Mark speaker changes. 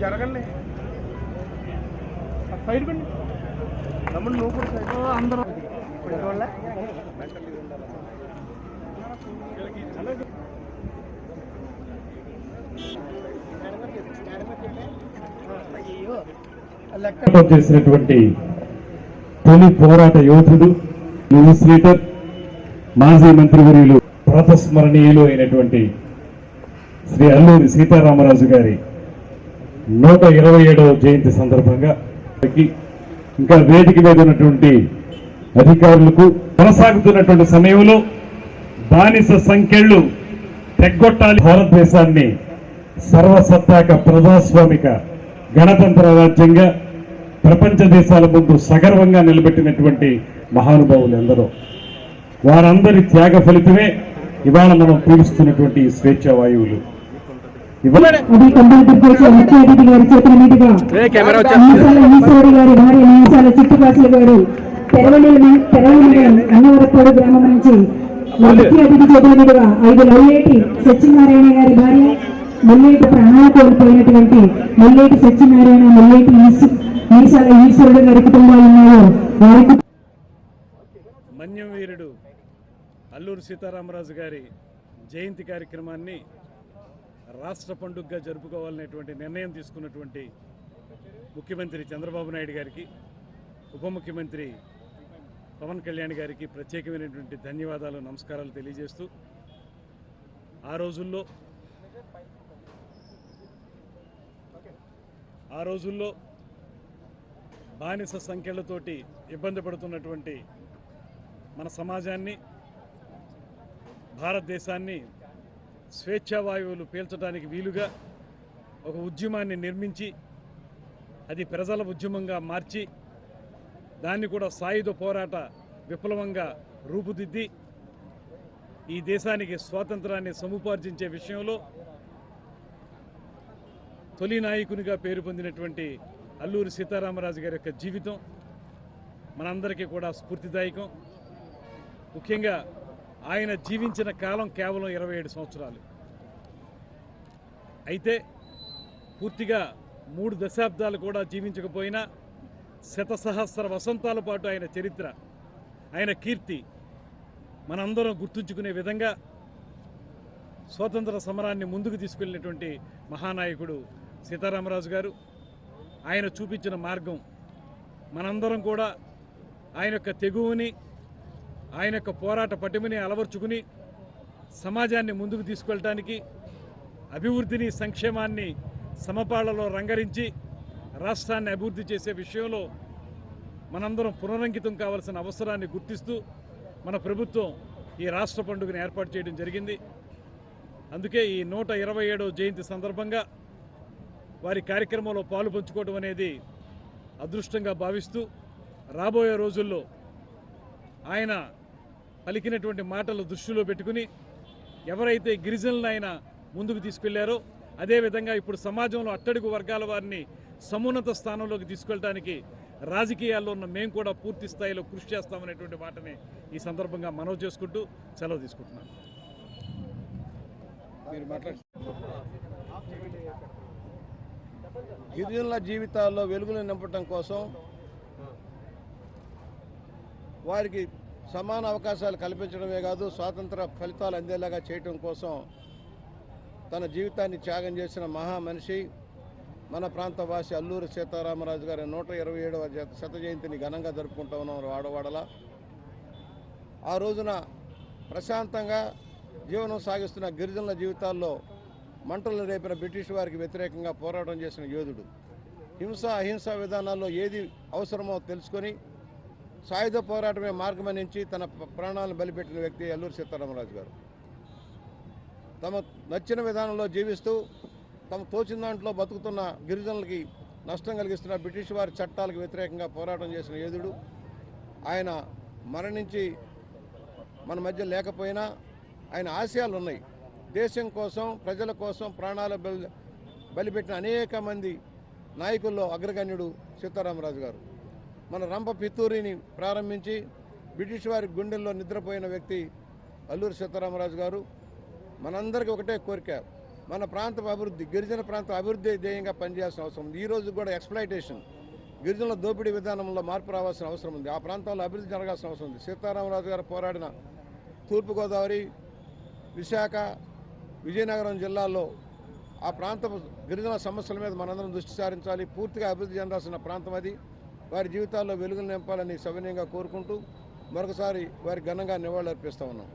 Speaker 1: జరగండి. సైడ్ కండి తమ్ముడు నువ్వు కూడా సైడ్. అందరూ.
Speaker 2: చేసినటువంటి తొలి పోరాట యోధుడు న్యూస్ లీడర్ మాజీ మంత్రివర్యులు ప్రాతస్మరణీయులు అయినటువంటి శ్రీ అల్లూరి సీతారామరాజు గారి నూట ఇరవై ఏడవ జయంతి సందర్భంగా ఇంకా వేదిక మీద ఉన్నటువంటి అధికారులకు కొనసాగుతున్నటువంటి సమయంలో బానిస సంఖ్యలు తెగ్గొట్టాలి. భారతదేశాన్ని సర్వసత్తాక ప్రజాస్వామిక గణతంత్ర రాజ్యంగా ప్రపంచ దేశాల ముందు సగర్వంగా నిలబెట్టినటువంటి మహానుభావులు ఎందరో. వారందరి త్యాగ ఫలితమే ఇవాళ మనం పీలుస్తున్నటువంటి స్వేచ్ఛ వాయువులు.
Speaker 3: అది కంప్యూటర్ చేసే ముఖ్య అతిథి గారి చేతుల మీదుగా మీసాల ఈశ్వరి గారి భార్య మీసాల చిట్టుకాసుల గారు తెరవలి తెరవలి అన్నవరపాడు గ్రామం నుంచి మా ముఖ్య అతిథి చేతుల మీదుగా ఐదు మల్లేటి సత్యనారాయణ గారి భార్య మల్లేటి ప్రాణాలు కోల్పోయినటువంటి మల్లేటి సత్యనారాయణ మల్లేటి మీసాల ఈశ్వరుడు గారి కుటుంబాలు ఉన్నాయో వారికి
Speaker 4: మన్యం వీరుడు అల్లూరు సీతారామరాజు గారి జయంతి కార్యక్రమాన్ని రాష్ట్ర పండుగగా జరుపుకోవాలనేటువంటి నిర్ణయం తీసుకున్నటువంటి ముఖ్యమంత్రి చంద్రబాబు నాయుడు గారికి ఉప ముఖ్యమంత్రి పవన్ కళ్యాణ్ గారికి ప్రత్యేకమైనటువంటి ధన్యవాదాలు నమస్కారాలు తెలియజేస్తూ ఆ రోజుల్లో ఆ రోజుల్లో బానిస సంఖ్యలతోటి ఇబ్బంది పడుతున్నటువంటి మన సమాజాన్ని భారతదేశాన్ని స్వేచ్ఛావాయువులు పీల్చడానికి వీలుగా ఒక ఉద్యమాన్ని నిర్మించి అది ప్రజల ఉద్యమంగా మార్చి దాన్ని కూడా సాయుధ పోరాట విప్లవంగా రూపుదిద్ది ఈ దేశానికి స్వాతంత్రాన్ని సముపార్జించే విషయంలో తొలి నాయకునిగా పేరు పొందినటువంటి అల్లూరి సీతారామరాజు గారి యొక్క జీవితం మనందరికీ కూడా స్ఫూర్తిదాయకం. ముఖ్యంగా ఆయన జీవించిన కాలం కేవలం ఇరవై ఏడు సంవత్సరాలు. అయితే పూర్తిగా మూడు దశాబ్దాలు కూడా జీవించకపోయినా శతసహస్ర వసంతాల పాటు ఆయన చరిత్ర ఆయన కీర్తి మనందరం గుర్తుంచుకునే విధంగా స్వాతంత్ర సమరాన్ని ముందుకు తీసుకెళ్ళినటువంటి మహానాయకుడు సీతారామరాజు గారు ఆయన చూపించిన మార్గం మనందరం కూడా ఆయన యొక్క తెగువని ఆయన యొక్క పోరాట పటిమని అలవర్చుకుని సమాజాన్ని ముందుకు తీసుకెళ్ళటానికి అభివృద్ధిని సంక్షేమాన్ని సమపాళ్ళలో రంగరించి రాష్ట్రాన్ని అభివృద్ధి చేసే విషయంలో మనందరం పునరంకితం కావాల్సిన అవసరాన్ని గుర్తిస్తూ మన ప్రభుత్వం ఈ రాష్ట్ర పండుగను ఏర్పాటు చేయడం జరిగింది. అందుకే ఈ నూట ఇరవై జయంతి సందర్భంగా వారి కార్యక్రమంలో పాలు పంచుకోవడం అనేది అదృష్టంగా భావిస్తూ రాబోయే రోజుల్లో ఆయన పలికినటువంటి మాటలు దృష్టిలో పెట్టుకుని ఎవరైతే గిరిజనులను ఆయన ముందుకు తీసుకెళ్ళారో అదేవిధంగా ఇప్పుడు సమాజంలో అట్టడుగు వర్గాల వారిని సమున్నత స్థానంలోకి తీసుకెళ్ళడానికి రాజకీయాల్లో ఉన్న మేము కూడా పూర్తి స్థాయిలో కృషి చేస్తామనేటువంటి మాటని ఈ సందర్భంగా మనవి చేసుకుంటూ సెలవు తీసుకుంటున్నాను.
Speaker 1: గిరిజనుల జీవితాల్లో వెలుగులు నింపటం కోసం వారికి సమాన అవకాశాలు కల్పించడమే కాదు స్వాతంత్ర ఫలితాలు అందేలాగా చేయటం కోసం తన జీవితాన్ని త్యాగం చేసిన మహా మనిషి మన ప్రాంత వాసి అల్లూరి సీతారామరాజు గారి నూట ఇరవై ఏడవ శత జయంతిని ఘనంగా జరుపుకుంటా ఉన్నాం వాడవాడలా. ఆ రోజున ప్రశాంతంగా జీవనం సాగిస్తున్న గిరిజనుల జీవితాల్లో మంటలు రేపిన బ్రిటిష్ వారికి వ్యతిరేకంగా పోరాటం చేసిన యోధుడు. హింస అహింస విధానాల్లో ఏది అవసరమో తెలుసుకొని సాయుధ పోరాటమే మార్గమనించి తన ప్రాణాలను బలిపెట్టిన వ్యక్తి అల్లూరి సీతారామరాజు గారు. తమ నచ్చిన విధానంలో జీవిస్తూ తమ తోచిన దాంట్లో బతుకుతున్న గిరిజనులకి నష్టం కలిగిస్తున్న బ్రిటిష్ వారి చట్టాలకు వ్యతిరేకంగా పోరాటం చేసిన యోధుడు. ఆయన మరణించి మన మధ్య లేకపోయినా ఆయన ఆశయాలు ఉన్నాయి. దేశం కోసం ప్రజల కోసం ప్రాణాలు బలి బలిపెట్టిన అనేక మంది నాయకుల్లో అగ్రగణ్యుడు సీతారామరాజు గారు. మన రంప పిత్తూరిని ప్రారంభించి బ్రిటిష్ వారి గుండెల్లో నిద్రపోయిన వ్యక్తి అల్లూరి సీతారామరాజు గారు మనందరికీ ఒకటే కోరిక మన ప్రాంత అభివృద్ధి గిరిజన ప్రాంత అభివృద్ధి ధ్యేయంగా పనిచేయాల్సిన అవసరం ఉంది. ఈరోజు కూడా ఎక్స్ప్లైటేషన్ గిరిజనుల దోపిడీ విధానంలో మార్పు రావాల్సిన అవసరం ఉంది. ఆ ప్రాంతాల్లో అభివృద్ధి జరగాల్సిన అవసరం ఉంది. సీతారామరాజు గారు పోరాడిన తూర్పుగోదావరి విశాఖ విజయనగరం జిల్లాల్లో ఆ ప్రాంత గిరిజన సమస్యల మీద మనందరం దృష్టి సారించాలి. పూర్తిగా అభివృద్ధి చెందాల్సిన ప్రాంతం అది. వారి జీవితాల్లో వెలుగులు నింపాలని సవినయంగా కోరుకుంటూ మరొకసారి వారి ఘనంగా నివాళులర్పిస్తూ ఉన్నాం.